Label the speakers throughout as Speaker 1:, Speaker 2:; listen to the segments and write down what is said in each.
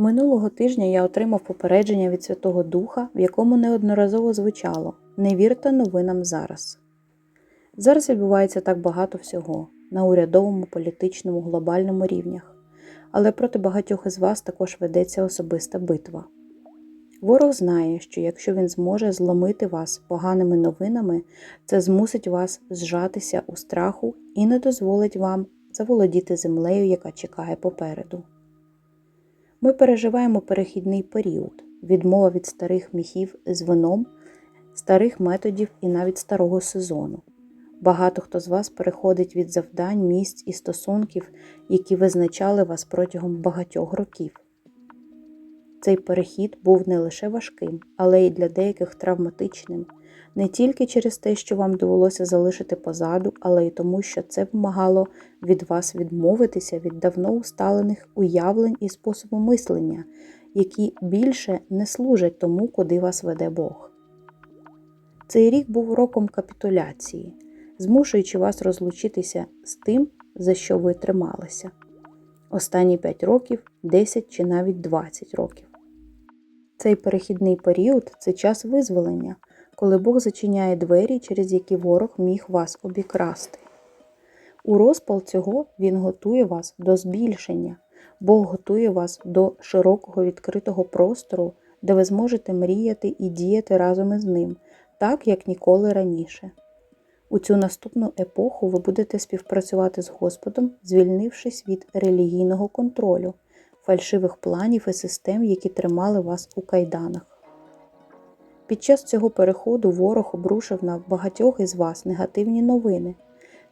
Speaker 1: Минулого тижня я отримав попередження від Святого Духа, в якому неодноразово звучало Не вірте новинам зараз. Зараз відбувається так багато всього на урядовому, політичному, глобальному рівнях, але проти багатьох із вас також ведеться особиста битва. Ворог знає, що якщо він зможе зломити вас поганими новинами, це змусить вас зжатися у страху і не дозволить вам заволодіти землею, яка чекає попереду. Ми переживаємо перехідний період, відмова від старих міхів з вином, старих методів і навіть старого сезону. Багато хто з вас переходить від завдань, місць і стосунків, які визначали вас протягом багатьох років. Цей перехід був не лише важким, але й для деяких травматичним, не тільки через те, що вам довелося залишити позаду, але й тому, що це вимагало від вас відмовитися від давно усталених уявлень і способу мислення, які більше не служать тому, куди вас веде Бог. Цей рік був роком капітуляції, змушуючи вас розлучитися з тим, за що ви трималися. Останні 5 років, 10 чи навіть 20 років. Цей перехідний період це час визволення, коли Бог зачиняє двері, через які ворог міг вас обікрасти. У розпал цього Він готує вас до збільшення, Бог готує вас до широкого відкритого простору, де ви зможете мріяти і діяти разом із ним, так як ніколи раніше. У цю наступну епоху ви будете співпрацювати з Господом, звільнившись від релігійного контролю, фальшивих планів і систем, які тримали вас у кайданах. Під час цього переходу ворог обрушив на багатьох із вас негативні новини.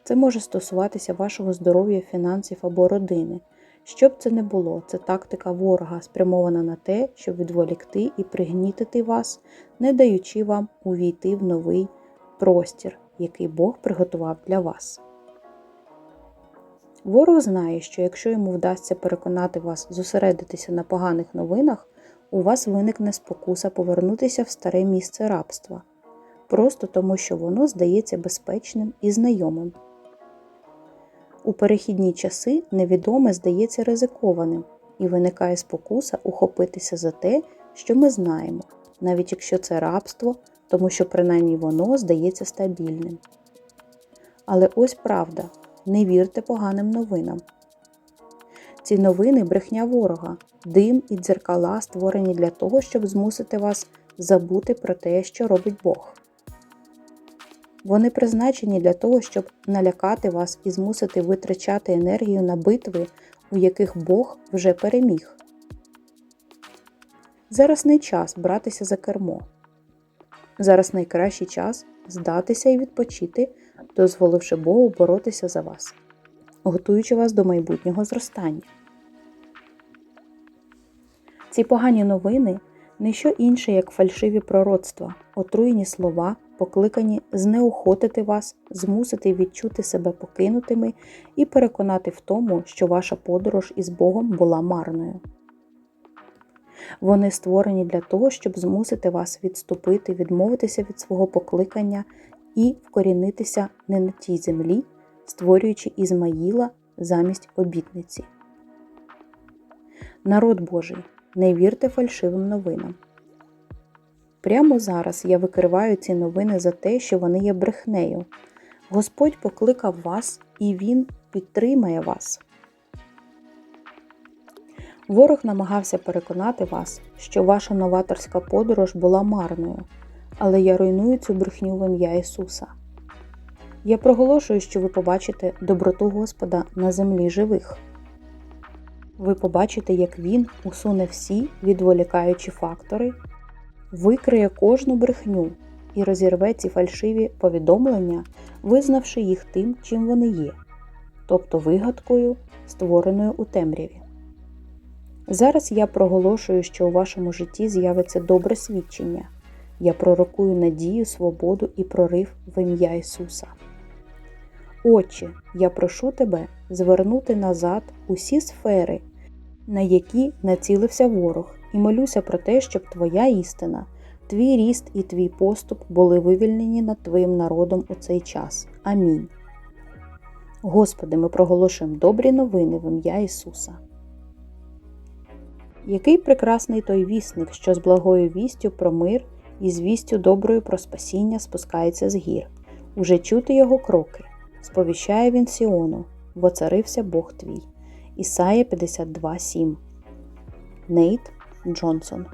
Speaker 1: Це може стосуватися вашого здоров'я, фінансів або родини. Що б це не було, це тактика ворога, спрямована на те, щоб відволікти і пригнітити вас, не даючи вам увійти в новий простір, який Бог приготував для вас. Ворог знає, що якщо йому вдасться переконати вас зосередитися на поганих новинах, у вас виникне спокуса повернутися в старе місце рабства, просто тому що воно здається безпечним і знайомим. У перехідні часи невідоме здається ризикованим, і виникає спокуса ухопитися за те, що ми знаємо, навіть якщо це рабство, тому що принаймні воно здається стабільним. Але ось правда не вірте поганим новинам. Ці новини брехня ворога, дим і дзеркала створені для того, щоб змусити вас забути про те, що робить Бог. Вони призначені для того, щоб налякати вас і змусити витрачати енергію на битви, у яких Бог вже переміг. Зараз не час братися за кермо. Зараз найкращий час здатися і відпочити, дозволивши Богу боротися за вас, готуючи вас до майбутнього зростання. Ці погані новини не що інше, як фальшиві пророцтва, отруєні слова, покликані знеохотити вас, змусити відчути себе покинутими і переконати в тому, що ваша подорож із Богом була марною. Вони створені для того, щоб змусити вас відступити, відмовитися від свого покликання і вкорінитися не на тій землі, створюючи Ізмаїла замість обітниці. Народ Божий, не вірте фальшивим новинам. Прямо зараз я викриваю ці новини за те, що вони є брехнею. Господь покликав вас і Він підтримає вас. Ворог намагався переконати вас, що ваша новаторська подорож була марною, але я руйную цю брехню в ім'я Ісуса. Я проголошую, що ви побачите доброту Господа на землі живих. Ви побачите, як Він усуне всі відволікаючі фактори, викриє кожну брехню і розірве ці фальшиві повідомлення, визнавши їх тим, чим вони є, тобто вигадкою, створеною у темряві. Зараз я проголошую, що у вашому житті з'явиться добре свідчення. Я пророкую надію, свободу і прорив в ім'я Ісуса. Отче, я прошу тебе звернути назад усі сфери, на які націлився ворог, і молюся про те, щоб Твоя істина, твій ріст і твій поступ були вивільнені над Твоїм народом у цей час. Амінь. Господи, ми проголошуємо добрі новини в ім'я Ісуса. Який прекрасний той вісник, що з благою вістю про мир і з вістю доброю про спасіння спускається з гір. Уже чути його кроки. Сповіщає він Сіону, воцарився Бог твій. Ісая 52.7 Нейт Джонсон